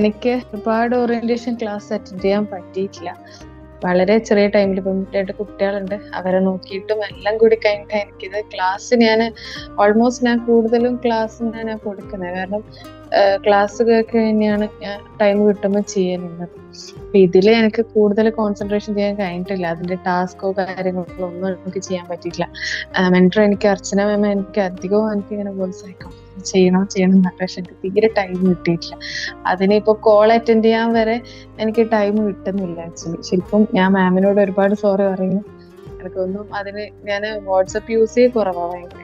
എനിക്ക് ഒരുപാട് orientation class attend ചെയ്യാൻ പറ്റിയിട്ടില്ല. വളരെ ചെറിയ ടൈമിൽ ഇപ്പം രണ്ട് കുട്ടികളുണ്ട്. അവരെ നോക്കിയിട്ടും എല്ലാം കൂടി കഴിഞ്ഞിട്ട് എനിക്കിത് ക്ലാസ് ഞാൻ ഓൾമോസ്റ്റ് ഞാൻ കൂടുതലും ക്ലാസ് ഞാൻ കൊടുക്കുന്നത്. കാരണം ക്ലാസ് കേൾക്ക് തന്നെയാണ് ഞാൻ ടൈം കിട്ടുമ്പോൾ ചെയ്യുന്നത് അപ്പൊ ഇതിൽ എനിക്ക് കൂടുതൽ കോൺസെൻട്രേഷൻ ചെയ്യാൻ കഴിഞ്ഞിട്ടില്ല. അതിന്റെ ടാസ്കോ കാര്യങ്ങളോ ഒന്നും എനിക്ക് ചെയ്യാൻ പറ്റിയിട്ടില്ല. മെന്റർ എനിക്ക് അർച്ചന മാം എനിക്ക് അധികവും എനിക്ക് ഇങ്ങനെ പ്രോത്സാഹിക്കും ചെയ്യണം ചെയ്യണം പക്ഷെ എനിക്ക് തീരെ ടൈം കിട്ടിയിട്ടില്ല. അതിനിപ്പോ കോൾ അറ്റൻഡ് ചെയ്യാൻ വരെ എനിക്ക് ടൈം കിട്ടുന്നില്ല ആക്ച്വലി ശരിക്കും ഞാൻ മാമിനോട് ഒരുപാട് സോറി പറയുന്നു. എനിക്കൊന്നും അതിന് ഞാൻ വാട്സപ്പ് യൂസ് ചെയ്ത് കുറവാണ് ഭയങ്കര.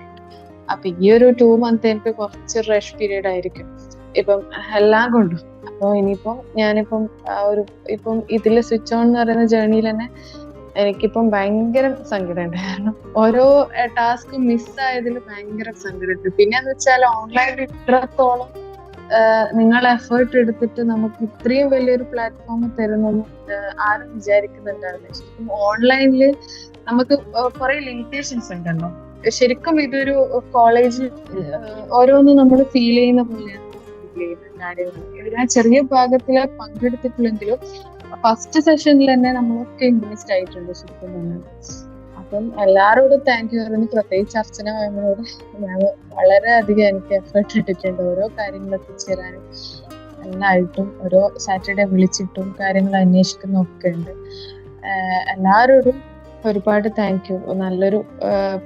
അപ്പൊ ഈ ഒരു ടു മന്ത് എനിക്ക് കുറച്ച് റഷ് പീരീഡ് ആയിരിക്കും. ഇപ്പം എല്ലാം കൊണ്ടും. അപ്പൊ ഇനിയിപ്പം ഞാനിപ്പം ഒരു ഇപ്പം ഇതിൽ സ്വിച്ച് ഓൺ എന്ന് പറയുന്ന ജേർണിയിൽ തന്നെ എനിക്കിപ്പം ഭയങ്കര സങ്കടമുണ്ട്. കാരണം ഓരോ ടാസ്ക് മിസ്സായതിൽ ഭയങ്കര സങ്കടമുണ്ട്. പിന്നെ എന്ന് വെച്ചാൽ ഓൺലൈനിൽ ഇത്രത്തോളം നിങ്ങൾ എഫേർട്ട് എടുത്തിട്ട് നമുക്ക് ഇത്രയും വലിയൊരു പ്ലാറ്റ്ഫോം തരുന്നത് ആരും വിചാരിക്കുന്നുണ്ടാവില്ല. ശരിക്കും ഓൺലൈനിൽ നമുക്ക് കുറെ ലിമിറ്റേഷൻസ് ഉണ്ടല്ലോ. ശരിക്കും ഇതൊരു കോളേജിൽ ഓരോന്ന് നമ്മൾ ഫീൽ ചെയ്യുന്ന പോലെയാണ്. കാര്യങ്ങൾ ഞാൻ ചെറിയ ഭാഗത്തിൽ പങ്കെടുത്തിട്ടില്ലെങ്കിലും ഫസ്റ്റ് സെഷനിൽ തന്നെ നമ്മളൊക്കെ ഇൻവെസ്റ്റ് ആയിട്ടുണ്ട് ശരിക്കും പറഞ്ഞാൽ അപ്പം എല്ലാവരോടും താങ്ക് യു പറയുന്നു. പ്രത്യേകിച്ച് അർച്ചന മാമിനോട് ഞാൻ വളരെയധികം എനിക്ക് എഫേർട്ട് ഇട്ടിട്ടുണ്ട് ഓരോ കാര്യങ്ങൾ എത്തിച്ചേരാനും എല്ലായിട്ടും ഓരോ സാറ്റർഡേ വിളിച്ചിട്ടും കാര്യങ്ങൾ അന്വേഷിക്കുന്നൊക്കെ ഉണ്ട്. എല്ലാവരോടും ഒരുപാട് താങ്ക് യു നല്ലൊരു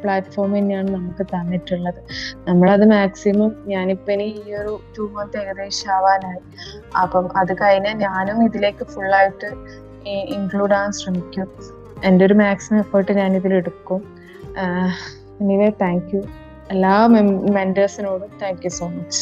പ്ലാറ്റ്ഫോം തന്നെയാണ് നമുക്ക് തന്നിട്ടുള്ളത്. നമ്മളത് മാക്സിമം ഞാനിപ്പോ ഇനി ഈ ഒരു ടു മന്ത് ഏകദേശം ആവാനായി. അപ്പം അത് കഴിഞ്ഞ് ഞാനും ഇതിലേക്ക് ഫുള്ളായിട്ട് ഇൻക്ലൂഡ് ആവാൻ ശ്രമിക്കും. എന്റെ ഒരു മാക്സിമം എഫേർട്ട് ഞാൻ ഇതിൽ എടുക്കും എനിവേ താങ്ക് യു എല്ലാ മെമ്പേഴ്സിനോടും താങ്ക് യു സോ മച്ച്